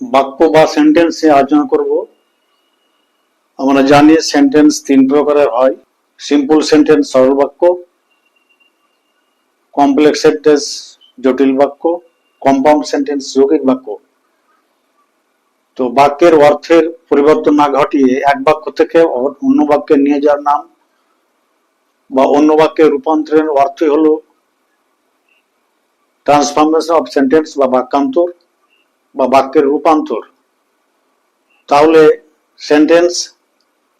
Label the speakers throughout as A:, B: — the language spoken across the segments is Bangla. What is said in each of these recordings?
A: বাক্য বা সেন্টেন্স আলোচনা করব। আমরা জানি সেন্টেন্স তিন প্রকারের হয়। সিম্পল সেন্টেন্স সরল বাক্য কমপ্লেক্স সেন্টেন্স জটিল বাক্য কম্পাউন্ড সেন্টেন্স যৌগিক বাক্য। তো বাক্যের অর্থের পরিবর্তন না ঘটিয়ে এক বাক্য থেকে অন্য বাক্যে নিয়ে যাওয়ার নাম বা অন্য বাক্যে রূপান্তরের অর্থই হলো ট্রান্সফরমেশন অফ সেন্টেন্স বা বাক্যান্তর। বা বাক্যের রূপান্তর। তাহলে সেন্টেন্স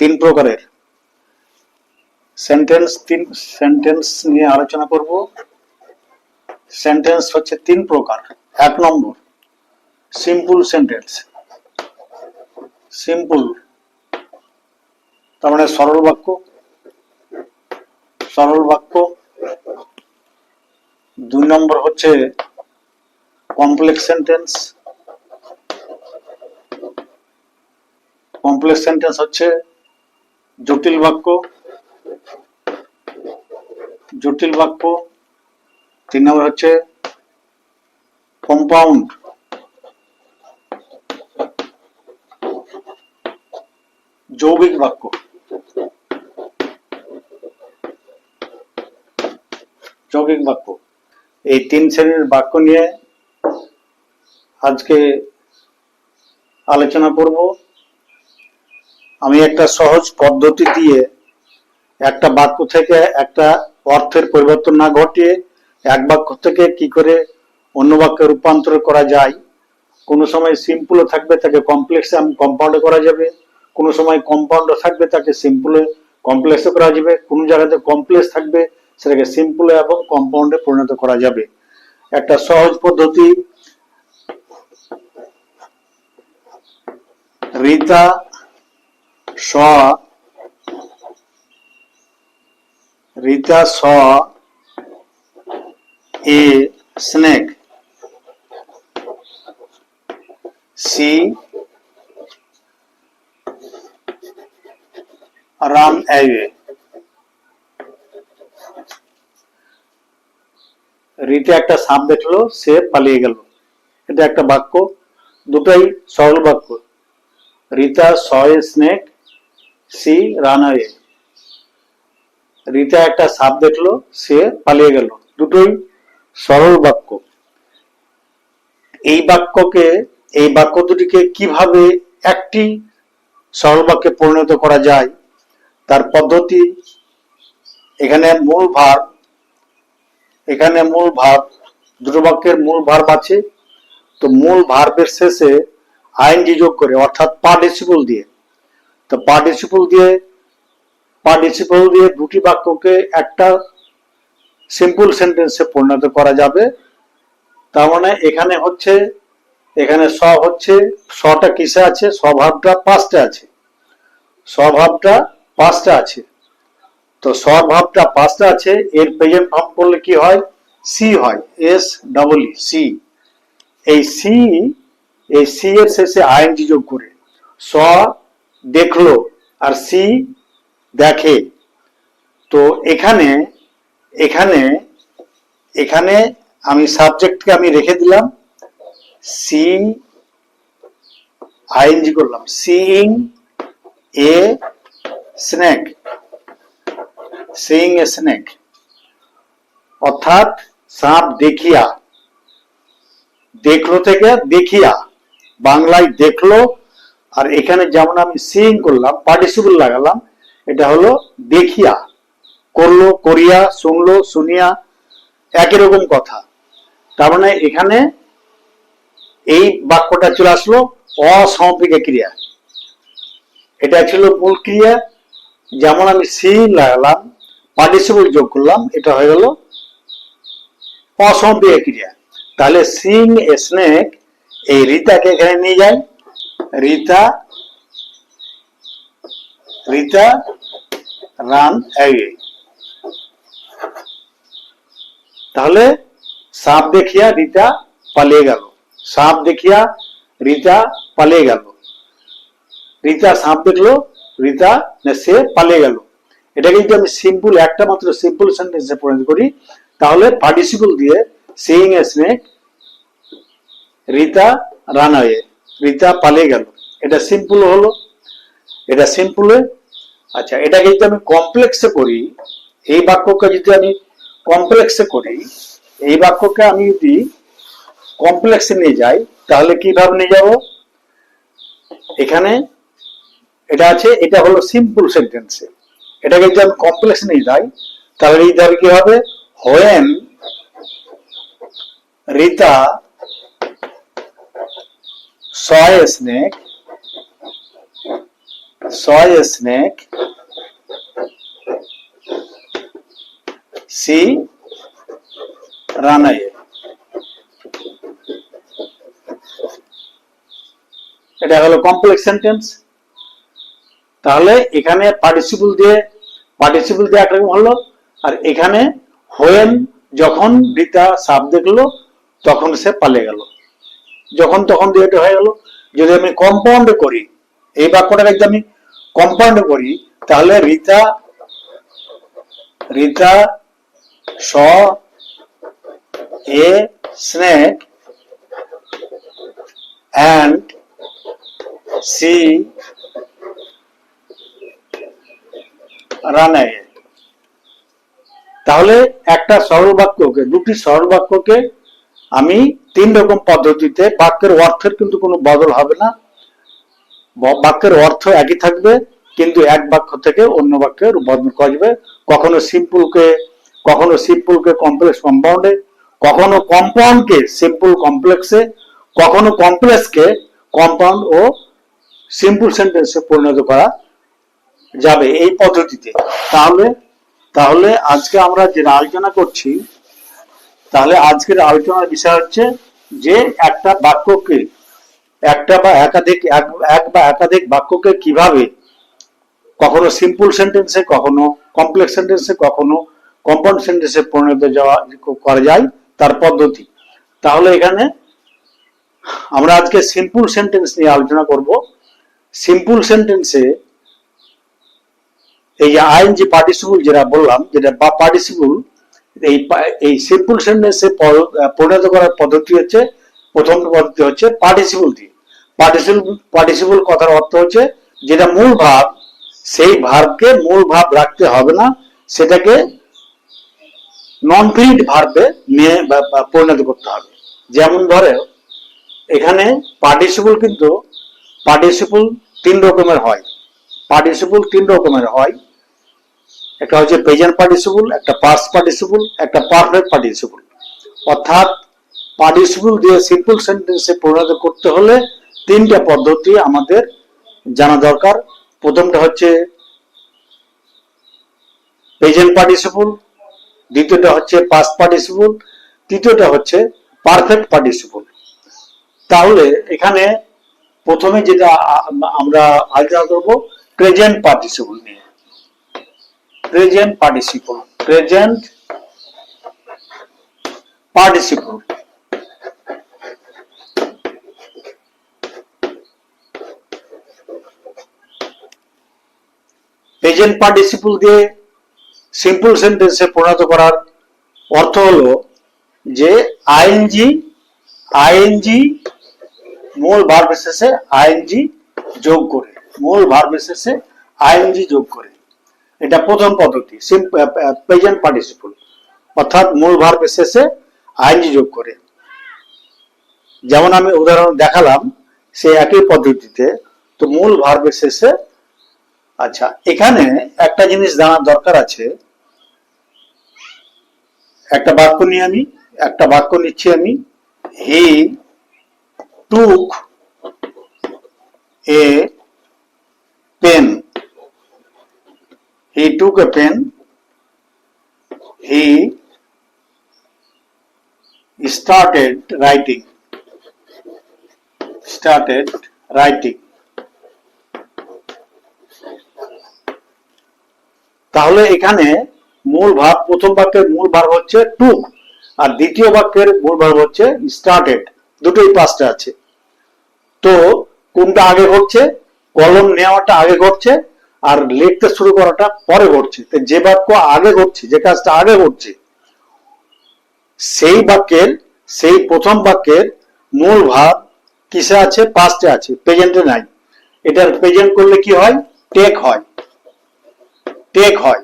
A: তিন প্রকারের। সেন্টেন্স তিন সেন্টেন্স নিয়ে আলোচনা করব। সেন্টেন্স হচ্ছে তিন প্রকার। এক নম্বর সিম্পল সেন্টেন্স সিম্পল তার মানে সরল বাক্য। সরল বাক্য। দুই নম্বর হচ্ছে কমপ্লেক্স সেন্টেন্স কমপ্লেক্স সেন্টেন্স হচ্ছে জটিল বাক্য জটিল বাক্য, তিন নম্বর হচ্ছে কম্পাউন্ড যৌগিক বাক্য। যৌগিক বাক্য। এই তিন শ্রেণির বাক্য নিয়ে আজকে আলোচনা করব। আমি একটা সহজ পদ্ধতি দিয়ে একটা বাক্য থেকে একটা অর্থের পরিবর্তন না ঘটিয়ে এক বাক্য থেকে কি করে অন্য বাক্যে রূপান্তর করা যায়? কোনো সময় সিম্পলও থাকবে, তাকে কমপ্লেক্সে কম্পাউন্ড করা যাবে। কোনো সময় কম্পাউন্ড থাকবে, তাকে সিম্পলে কমপ্লেক্সে করা যাবে। কোনো জায়গাতে কমপ্লেক্স থাকবে, সেটাকে সিম্পলে এবং কম্পাউন্ডে পরিণত করা যাবে। একটা সহজ পদ্ধতি, Rita saw, Rita saw, a, snake. She, ran away. রীতে একটা সাপ দেখল, সে পালিয়ে গেল। এটা একটা বাক্য, দুটাই সরল বাক্য। Rita, saw, a, snake she ran away Rita একটা সাপ দেখল, সে পালিয়ে গেল। দুটোই সরল বাক্য। এই বাক্যকে, এই বাক্য দুটিকে কীভাবে একটি সরল বাক্যে পরিণত করা যায়, তার পদ্ধতি, এখানে মূল ভার, এখানে মূল ভাব দুটো বাক্যের মূল ভার্ব আছে। তো মূল ভার্বের শেষে আইনজি যোগ করে, অর্থাৎ পার্টিসিপল দিয়ে। তো পার্টিসিপল দিয়ে পার্টিসিপল দিয়ে দুটি বাক্যকে একটা সিম্পল সেন্টেন্সে পরিণত করা যাবে। তার মানে এখানে হচ্ছে, এখানে স হচ্ছে, সটা কিসে আছে? স্বভাবটা পাঁচটা আছে। স্বভাবটা পাঁচটা আছে। তো স্বভাবটা পাঁচটা আছে, এর প্রেজেন্ট ফর্ম করলে কি হয়? সি হয়। এস ডবল সি এই সি এই সি এর শেষে আইএনজি যোগ করে, স দেখল আর সি দেখে। তো এখানে এখানে এখানে আমি সাবজেক্টকে আমি রেখে দিলাম। সি আইএনজি করলাম। Seeing a snake seeing a snake অর্থাৎ সাপ দেখিয়া। দেখল থেকে দেখিয়া। বাংলায় দেখল আর এখানে যেমন আমি সিং করলাম পার্টিসিপল লাগালাম, এটা হলো দেখিয়া, করল, করিয়া, শুনলো, শুনিয়া, একই রকম কথা। তার মানে এখানে এই বাক্যটা চলে আসলো অসমাপিকা ক্রিয়া। এটা ছিল মূল ক্রিয়া। যেমন আমি সিং লাগালাম পার্টিসিপল যোগ করলাম, এটা হয়ে গেল অসমাপিকা ক্রিয়া। তাহলে সিং স্নেক এই রিতাকে এখানে নিয়ে যায়। রিতা রিতা রান অ্যাওয়ে তাহলে সাপ দেখিয়া রিতা পালিয়ে গেল। সাপ দেখিয়া রিতা পালিয়ে গেল। রিতা সাপ দেখল, রিতা সে পালিয়ে গেল। এটাকে যদি আমি সিম্পল একটা মাত্র সিম্পল সেন্টেন্সে পরিণত করি। তাহলে পার্টিসিপল দিয়ে seeing a snake Rita ran away Rita পালিয়ে গেল। এটা সিম্পল হলো, এটা সিম্পলে আচ্ছা এটাকে যদি আমি কমপ্লেক্সে করি, এই বাক্যকে যদি আমি কমপ্লেক্সে করি, এই বাক্যকে আমি যদি কমপ্লেক্সে নিয়ে যাই, তাহলে কীভাবে নিয়ে যাব? এখানে এটা আছে, এটা হলো সিম্পল সেন্টেন্সে এটাকে যদি আমি কমপ্লেক্সে নিয়ে যাই, তাহলে এই কি হবে? When Rita a snake a snake she ran away এটা হলো কমপ্লেক্স সেন্টেন্স তাহলে এখানে পার্টিসিপল দিয়ে পার্টিসিপল দিয়ে একরকম হলো। আর এখানে হোয়েন যখন রীতা সাপ দেখল, তখন সে পালিয়ে গেল। যখন তখন দিয়ে এটা হয়ে গেল। যদি আমি কম্পাউন্ড করি, এই বাক্যটাকে যদি আমি কম্পাউন্ড করি, তাহলে Rita Rita saw, a, snake, and she রানে তাহলে একটা সরল বাক্যকে, দুটি সরল বাক্যকে আমি তিন রকম পদ্ধতিতে বাক্যের অর্থের কিন্তু কোনো বদল হবে না। বাক্যের অর্থ একই থাকবে, কিন্তু এক বাক্য থেকে অন্য বাক্যে রূপান্তর করা যাবে। কখনো সিম্পলকে কখনো সিম্পলকে কমপ্লেক্স কম্পাউন্ডে কখনো কম্পাউন্ডকে সিম্পল কমপ্লেক্সে কখনো কমপ্লেক্সকে কম্পাউন্ড ও সিম্পল সেন্টেন্সে পরিণত করা যাবে এই পদ্ধতিতে। তাহলে তাহলে আজকে আমরা যে আলোচনা করছি তাহলে আজকের আলোচনার বিষয় হচ্ছে যে একটা বাক্যকে একটা বা একাধিক, এক- বা একাধিক বাক্যকে কীভাবে কখনো সিম্পল সেন্টেন্সে কখনো কমপ্লেক্স সেন্টেন্সে কখনো কম্পাউন্ড সেন্টেন্সে পরিণত যাওয়া, করা যায় তার পদ্ধতি। তাহলে এখানে আমরা আজকে সিম্পল সেন্টেন্স নিয়ে আলোচনা করব। সিম্পল সেন্টেন্সে এই যে আইএনজি পার্টিসিপল যেটা বললাম, যেটা বা পার্টিসিপল এই এই সিম্পল পরিণত করার পদ্ধতি হচ্ছে, প্রথম পদ্ধতি হচ্ছে পার্টিসিপল দিয়ে। পার্টিসিপল পার্টিসিপল কথার অর্থ হচ্ছে যেটা মূল ভাব, সেই ভাবকে মূল ভাব রাখতে হবে না, সেটাকে নন ফিল্ড ভার্বে নিয়ে পরিণত করতে হবে। যেমন ধরে, এখানে পার্টিসিপল কিন্তু পার্টিসিপল তিন রকমের হয়। পার্টিসিপল তিন রকমের হয়। একটা হচ্ছে প্রেজেন্ট পার্টিসিপল, একটা পাস্ট পার্টিসিপল, একটা পারফেক্ট পার্টিসিপল। অর্থাৎ পার্টিসিপল দিয়ে সিম্পল সেন্টেন্সে পরিণত করতে হলে তিনটা পদ্ধতি আমাদের জানা দরকার। প্রথমটা হচ্ছে প্রেজেন্ট পার্টিসিপল, দ্বিতীয়টা হচ্ছে পাস্ট পার্টিসিপল, তৃতীয়টা হচ্ছে পারফেক্ট পার্টিসিপল। তাহলে এখানে প্রথমে যেটা আমরা আলোচনা করব প্রেজেন্ট পার্টিসিপল নিয়ে। Present participle present participle present participle দিয়ে সিম্পল সেন্টেন্সে পরিণত করার অর্থ হলো যে আইএনজি আইএনজি মূল ভার্ব শেষে আইএনজি যোগ করে। মূল ভার্ব শেষে আইএনজি যোগ করে। এটা প্রথম পদ্ধতি প্রেজেন্ট পার্টিসিপল অর্থাৎ মূল ভার্ব শেষে আইএনজি যোগ করে। যেমন আমি উদাহরণ দেখালাম সে একই পদ্ধতিতে তো মূল ভার্বের শেষে আচ্ছা এখানে একটা জিনিস জানার দরকার আছে। একটা বাক্য নিয়ে আমি, একটা বাক্য নিচ্ছি আমি। He took a pen. He took a pen he started writing. Started writing. তাহলে এখানে মূল ভাব প্রথম বাক্যের মূল ভাব হচ্ছে টুক আর দ্বিতীয় বাক্যের মূল ভাব হচ্ছে স্টার্টেড দুটোই পাঁচটা আছে। তো কোনটা আগে ঘটছে? কলম নেওয়াটা আগে ঘটছে? আর লিখতে শুরু করাটা পরে ঘটছে। যে বাক্য আগে ঘটছে, যে কাজটা আগে ঘটছে, সেই বাক্যের, সেই প্রথম বাক্যের মূল ভাব কিসে আছে? পাস্টে আছে প্রেজেন্টে নাই। এটার প্রেজেন্ট করলে কি হয়? টেক হয়। টেক হয়।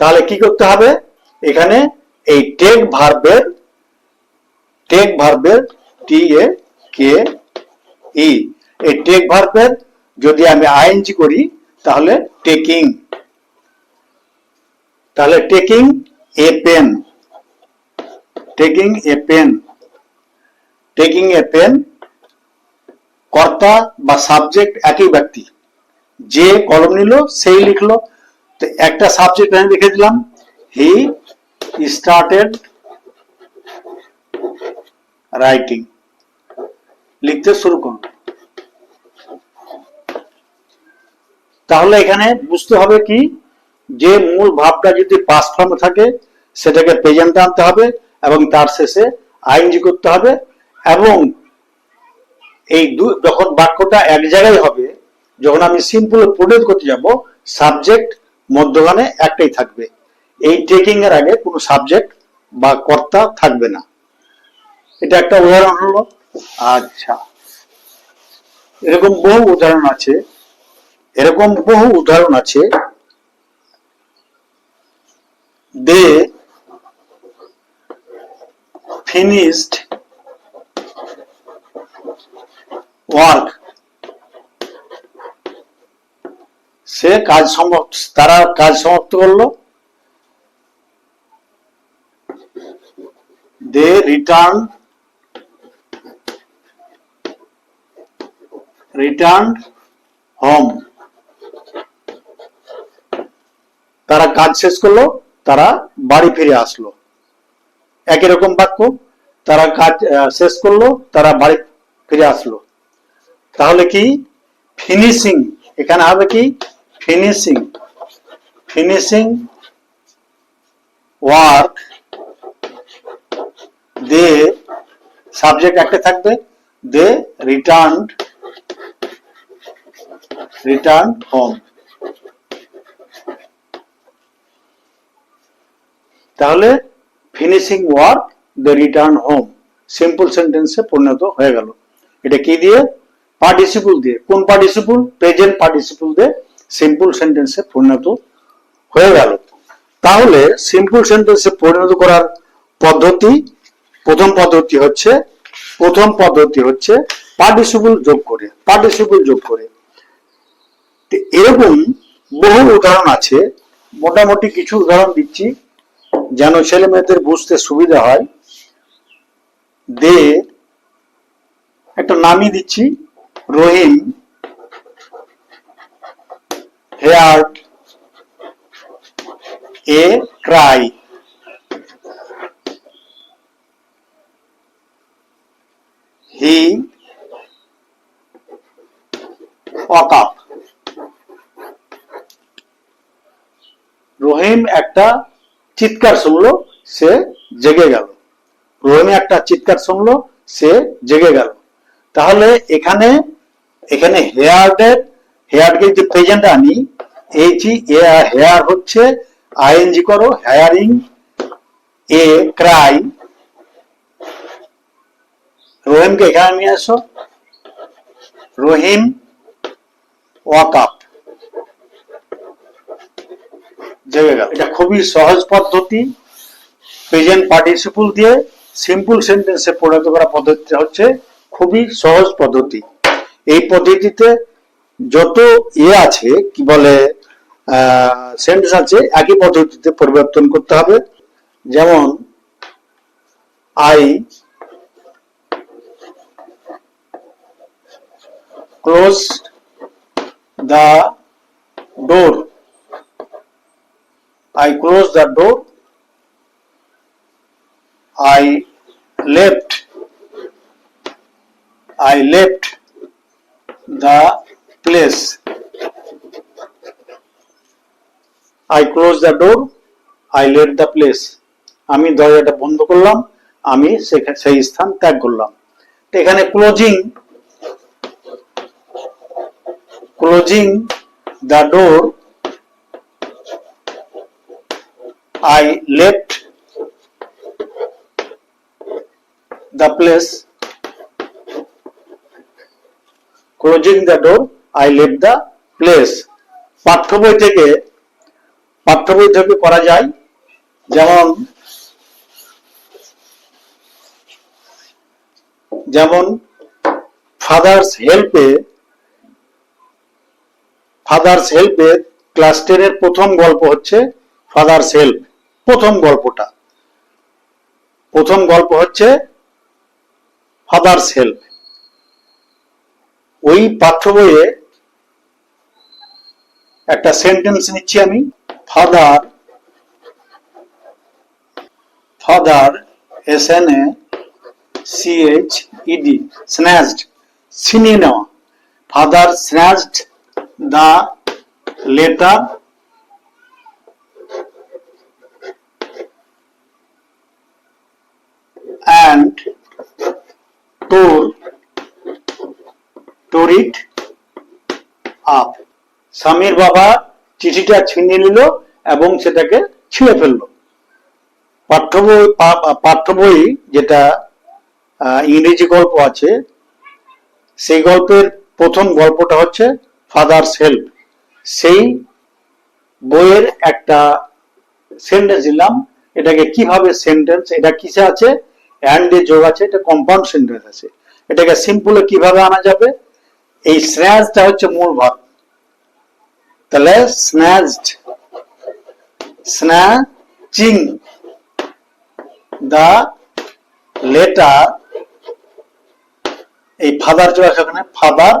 A: তাহলে কি করতে হবে? এখানে এই টেক ভার্বের টেক ভার্বের টি এ কে ই এই টেক ভার্বের যদি আমি আইএনজি করি, তাহলে টেকিং। তাহলে taking a pen. Taking a pen. Taking a pen কর্তা বা সাবজেক্ট একই ব্যক্তি। যে কলম নিল, সেই লিখলো। তো একটা সাবজেক্ট আমি লিখে দিলাম। He started writing. লিখতে শুরু করুন। তাহলে এখানে বুঝতে হবে কি? যে মূল ভাবটা যদি পাস্ট ফর্মে থাকে, সেটাকে প্রেজেন্টে আনতে হবে এবং তার শেষে আইনজি করতে হবে এবং এই যখন বাক্যটা এক জায়গায় হবে, যখন আমি সিম্পল প্রোডিউস করতে যাব সাবজেক্ট মধ্যখানে একটাই থাকবে। এই টেকিং এর আগে কোনো সাবজেক্ট বা কর্তা থাকবে না। এটা একটা উদাহরণ হলো। আচ্ছা। এরকম বহু উদাহরণ আছে। এরকম বহু উদাহরণ আছে। দে ফিনিশড ওয়ার্ক। সে কাজ সমাপ্ত, তারা কাজ সমাপ্ত করল। They return return home. তারা কাজ শেষ করল, তারা বাড়ি ফিরে আসলো। একই রকম বাক্য, তারা কাজ শেষ করল, তারা বাড়ি ফিরে আসলো। তাহলে কি? ফিনিশিং এখানে হবে কি? Finishing finishing work they subject একটা থাকবে দে রিটার্ন রিটার্ন হোম তাহলে finishing work the return home simple সেন্টেন্সে পরিণত হয়ে গেল। এটা কি দিয়ে? পার্টিসিপল দিয়ে। কোন পার্টিসিপল প্রেজেন্ট পার্টিসিপল দিয়ে সিম্পল সেন্টেন্সে পরিণত হয়ে গেল। তাহলে সিম্পল সেন্টেন্সে পরিণত করার পদ্ধতি, প্রথম পদ্ধতি হচ্ছে, প্রথম পদ্ধতি হচ্ছে পার্টিসিপল যোগ করে। পার্টিসিপল যোগ করে। এরকম বহু উদাহরণ আছে। মোটামুটি কিছু উদাহরণ দিচ্ছি। যেন ছেলে মেয়েদের বুঝতে সুবিধা হয়, দে একটা নামই দিচ্ছি, Rahim heard a cry. He walk Rahim একটা চিৎকার শুনলো, সে জেগে গেল। রহিম একটা চিৎকার শুনলো, সে জেগে গেল। তাহলে এখানে এখানে হেয়ারদের হেয়ারকে যে প্রেজেন্ট আনি এই যে হেয়ার হচ্ছে আইএনজি করো হেয়ারিং এ ক্রাই রহিমকে এখানে নিয়ে আসো রহিম ওয়াক আপ জেগে গেল। এটা খুবই সহজ পদ্ধতি। প্রেজেন্ট পার্টিসিপল দিয়ে সিম্পল সেন্টেন্সে পরিণত করা পদ্ধতি হচ্ছে খুবই সহজ পদ্ধতি। এই পদ্ধতিতে যত ইয়ে আছে, কি বলে সেন্টেন্স আছে, একই পদ্ধতিতে পরিবর্তন করতে হবে। যেমন I close the door I closed the door. I left. I left the place. I closed the door. I left the place. আমি দরজাটা বন্ধ করলাম আমি সেই স্থান ত্যাগ করলাম এখানে closing closing the door I left the place closing the door I Lev the place পাঠ্য বই থেকে পাঠ্য বই থেকে করা যায়, যেমন যেমন ফাদার্স হেল্পে ফাদার্স হেল্পে ক্লাস টেনের প্রথম গল্প হচ্ছে ফাদার্স হেল্প প্রথম গল্পটা। প্রথম গল্প হচ্ছে ফাদার্স হেল্প ওই পাঠ্য বইয়ে একটা সেন্টেন্স নিচ্ছি আমি father father S N A T C H snatched ছিনিয়ে নেওয়া। Father snatched the letter and tore tore it up. স্বামীর বাবা চিঠিটা ছিনিয়ে নিল এবং সেটাকে ছিঁড়ে ফেলল। পাঠ্য বই পাঠ্য যেটা ইংরেজি গল্প আছে, সেই গল্পের প্রথম গল্পটা হচ্ছে ফাদার্স হেল্প সেই বইয়ের একটা সেন্টেন্স দিলাম। এটাকে কীভাবে সেন্টেন্স এটা কিসে আছে? অ্যান্ড এ যোগ আছে, এটা কম্পাউন্ড সেন্টেন্স আছে। এটাকে সিম্পলে কীভাবে আনা যাবে? এই স্ন্যাচটা হচ্ছে মূল ভাব তাহলে স্ন্যাচড স্ন্যাচিং দা লেটার এই ফাদার চলে আসে ওখানে ফাদার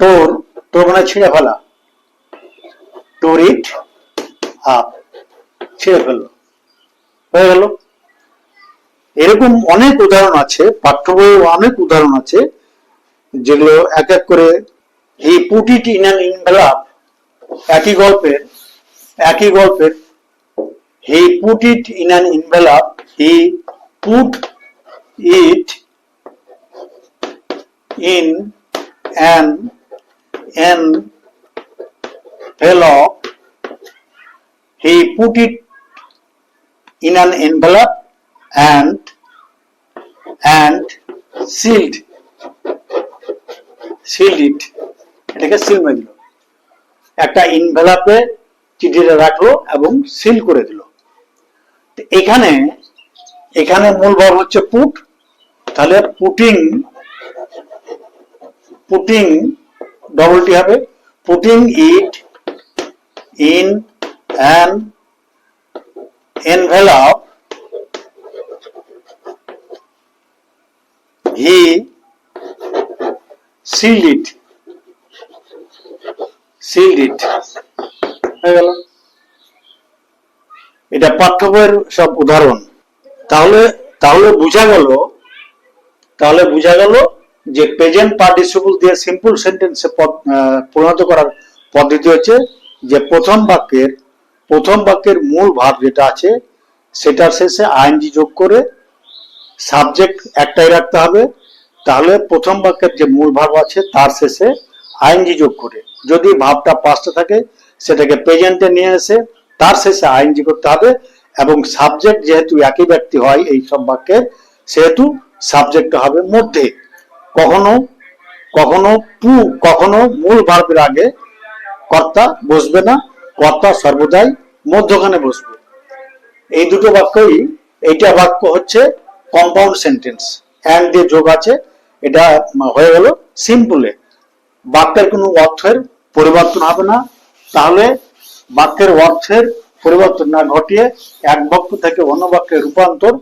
A: টোর টোর মানে ছিঁড়ে ফেলা। টোর ইট আপ ছিঁড়ে ফেলল। হয়ে গেল। এরকম অনেক উদাহরণ আছে, পাঠ্য বইয়ে অনেক উদাহরণ আছে, যেগুলো এক এক করে he put it in an envelope একই গল্পের একই গল্পের he put it in an envelope he put it in an envelope he put it in an envelope and and sealed. Sealed it. এটাকে সিল মেরে দিল একটা ইনভেলাপে চিঠিটা রাখল এবং সিল করে দিল। এখানে এখানে মূল ভাব হচ্ছে পুট তাহলে পুটিং পুটিং ডবলটি হবে। Putting it in an envelope he sealed it. Sealed it. হয়ে গেল। এটা পাঠ্য বইয়ের সব উদাহরণ। তাহলে তাহলে বোঝা গেল, তাহলে বোঝা গেল যে প্রেজেন্ট পার্টিসিপল দিয়ে সিম্পল সেন্টেন্সে পরিণত করার পদ্ধতি হচ্ছে যে প্রথম বাক্যের প্রথম বাক্যের মূল ভাব যেটা আছে, সেটার শেষে আইনজি যোগ করে সাবজেক্ট একটাই রাখতে হবে। তাহলে প্রথম বাক্যের যে মূল ভাব আছে, তার শেষে আইনজি যোগ করে। যদি ভাবটা পাঁচটা থাকে, সেটাকে প্রেজেন্টে নিয়ে এসে তার শেষে আইনজি করতে হবে এবং সাবজেক্ট যেহেতু একই ব্যক্তি হয় এই সব বাক্যের সেহেতু সাবজেক্ট হবে মধ্যে। কখনো কখনো টু কখনো মূল ভার্বের আগে কর্তা বসবে না। কর্তা সর্বদাই মধ্যখানে বসবে। এই দুটো বাক্যই, এইটা বাক্য হচ্ছে কম্পাউন্ড সেন্টেন্স অ্যান্ড দিয়ে যোগ আছে, এটা হয়ে গেল সিম্পলে বাক্যের কোনো অর্থের পরিবর্তন হবে না। তাহলে বাক্যের অর্থের পরিবর্তন না ঘটিয়ে এক বাক্য থেকে অন্য বাক্যে রূপান্তর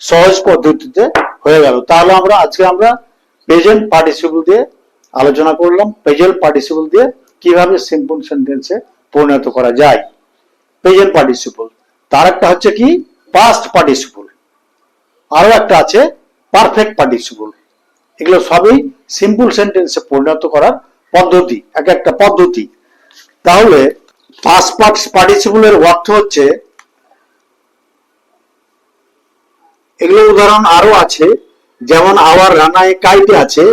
A: সহজ পদ্ধতিতে হয়ে গেল। তাহলে আমরা, আজকে আমরা প্রেজেন্ট পার্টিসিপল দিয়ে আলোচনা করলাম। প্রেজেন্ট পার্টিসিপল দিয়ে কীভাবে সিম্পল সেন্টেন্সে পরিণত করা যায়। প্রেজেন্ট পার্টিসিপল তার একটা হচ্ছে কি? পাস্ট পার্টিসিপল আরও একটা আছে পারফেক্ট পার্টিসিপল এগুলো সবই সিম্পল সেন্টেন্সে পরিণত করার পদ্ধতি, এক একটা পদ্ধতি। তাহলে পাস্ট পার্টিসিপলের অর্থ হচ্ছে, এগুলো উদাহরণ আরও আছে, যেমন আওয়ার রানায় কাইটে আছে।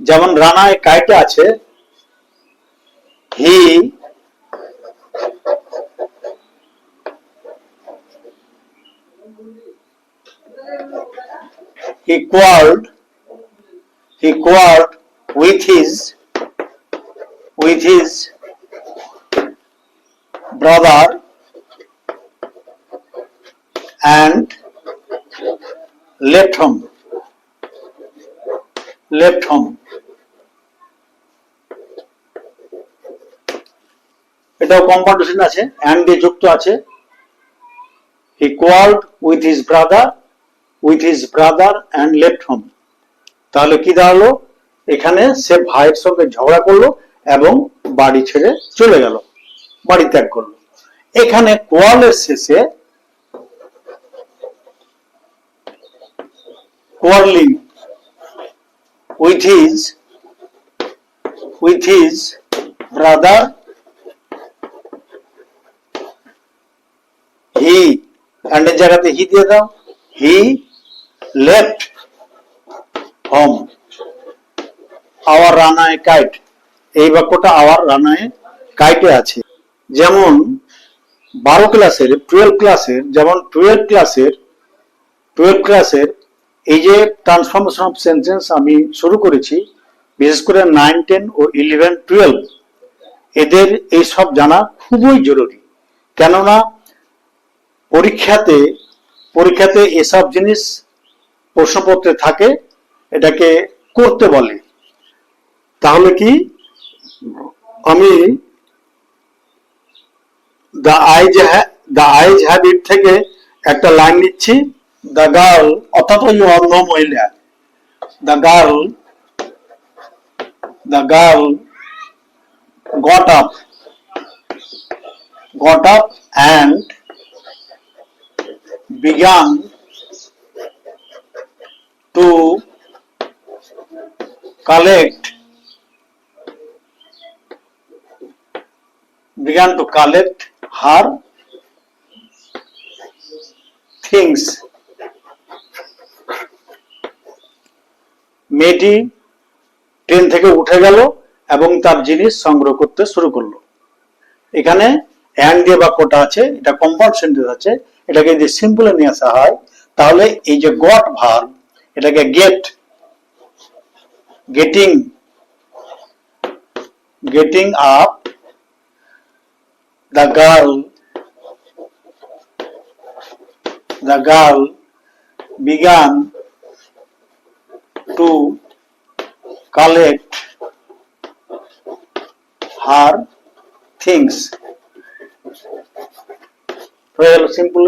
A: যেমন রানায় কাইটে আছে হি he quarreled. He quarreled with his with his brother and left home. Left home এটাও কম্পাউন্ডেশন আছে অ্যান্ড দিয়ে যুক্ত আছে। He quarrelled with his brother with his brother and left home তাহলে কি দাঁড়াল? এখানে সে ভাইয়ের সঙ্গে ঝগড়া করল এবং বাড়ি ছেড়ে চলে গেল, বাড়ি ত্যাগ করল। এখানে কোয়ালের শেষে quarrelling with his with his brother he অ্যান্ডের জায়গাতে হি দিয়ে দাও হি লেফট হোম আওয়ার রানায় কাইট এই বাক্যটা আওয়ার রানায় কাইটে আছে। যেমন বারো ক্লাসের টুয়েলভ ক্লাসের যেমন টুয়েলভ ক্লাসের টুয়েলভ ক্লাসের এই যে ট্রান্সফরমেশন অফ সেন্টেন্স আমি শুরু করেছি, বিশেষ করে নাইন টেন ও ইলেভেন টুয়েলভ এদের এই সব জানা খুবই জরুরি। কেননা পরীক্ষাতে পরীক্ষাতে এসব জিনিস প্রশ্নপত্রে থাকে, এটাকে করতে বলে। তাহলে কি? আমি দ্য আইজ আইজ হ্যাবিট থেকে একটা লাইন নিচ্ছি দ্য গার্ল অর্থাৎ ওই অন্ধ মহিলা the girl the girl got up got up and began to collect, began to collect her things. মেয়েটি ট্রেন থেকে উঠে গেল এবং তার জিনিস সংগ্রহ করতে শুরু করল। এখানে অ্যান্ড দিয়ে বাক্যটা আছে, এটা কম্পাউন্ড সেন্টেন্স আছে। এটাকে যদি সিম্পলে নিয়ে আসা হয়, তাহলে এই যে গট ভার এটাকে get getting getting up the girl the girl began to collect her things হয়ে গেল সিম্পল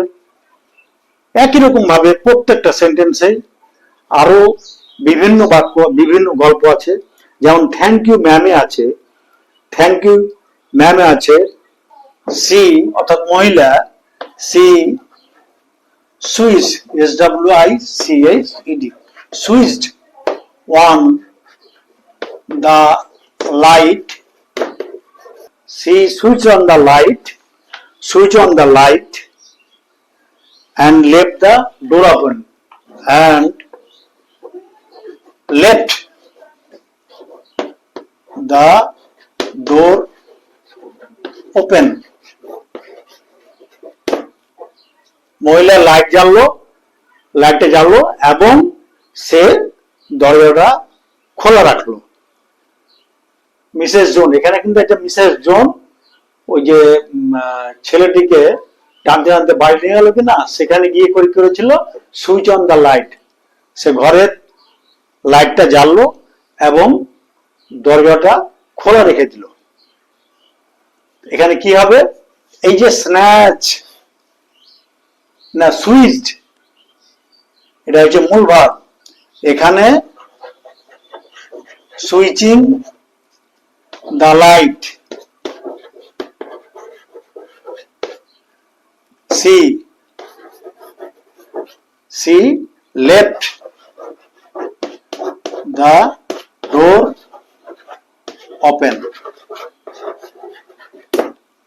A: একই রকম ভাবে প্রত্যেকটা সেন্টেন্সে আরও বিভিন্ন বাক্য, বিভিন্ন গল্প আছে। যেমন থ্যাংক ইউ ম্যামে আছে। থ্যাংক ইউ ম্যামে আছে। সি অর্থাৎ মহিলা she switch S W I T C H ED one the light she switch on the light. Switch on the light and left the door open and left the door open মহিলা লাইট জ্বাললো লাইটটা জ্বাললো এবং সে দরজাটা খোলা রাখল মিসেস জোন এখানে কিন্তু একটা মিসেস জোন ওই যে ছেলেটিকে টানতে টানতে বাড়ি নিয়ে গেল কিনা, সেখানে গিয়ে করে করেছিল, সুইচ অন দ্য লাইট। সে ঘরের লাইটটা জ্বাললো এবং দরজাটা খোলা রেখে দিল। এখানে কি হবে? এই যে স্ন্যাচ, না, সুইচড, এটা হচ্ছে মূল ভাব এখানে switching the light. She, she left. The door open.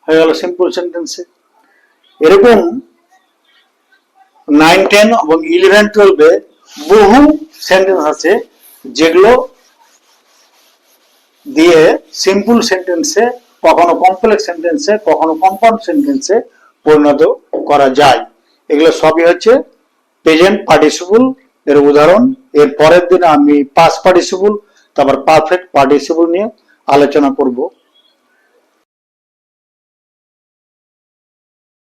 A: হয়ে গেল সিম্পল সেন্টেন্সে এরকম নাইন টেন এবং ইলেভেন টুয়েলভে বহু সেন্টেন্স আছে যেগুলো দিয়ে সিম্পল সেন্টেন্সে কখনো কমপ্লেক্স সেন্টেন্সে কখনো কম্পাউন্ড সেন্টেন্সে পরিণত করা যায়। এগুলো সবই হচ্ছে প্রেজেন্ট পার্টিসিপল এর উদাহরণ। এর পরের দিনে আমি পাস পার্টিসিপল তারপর পারফেক্ট পার্টিসিপল নিয়ে আলোচনা করব।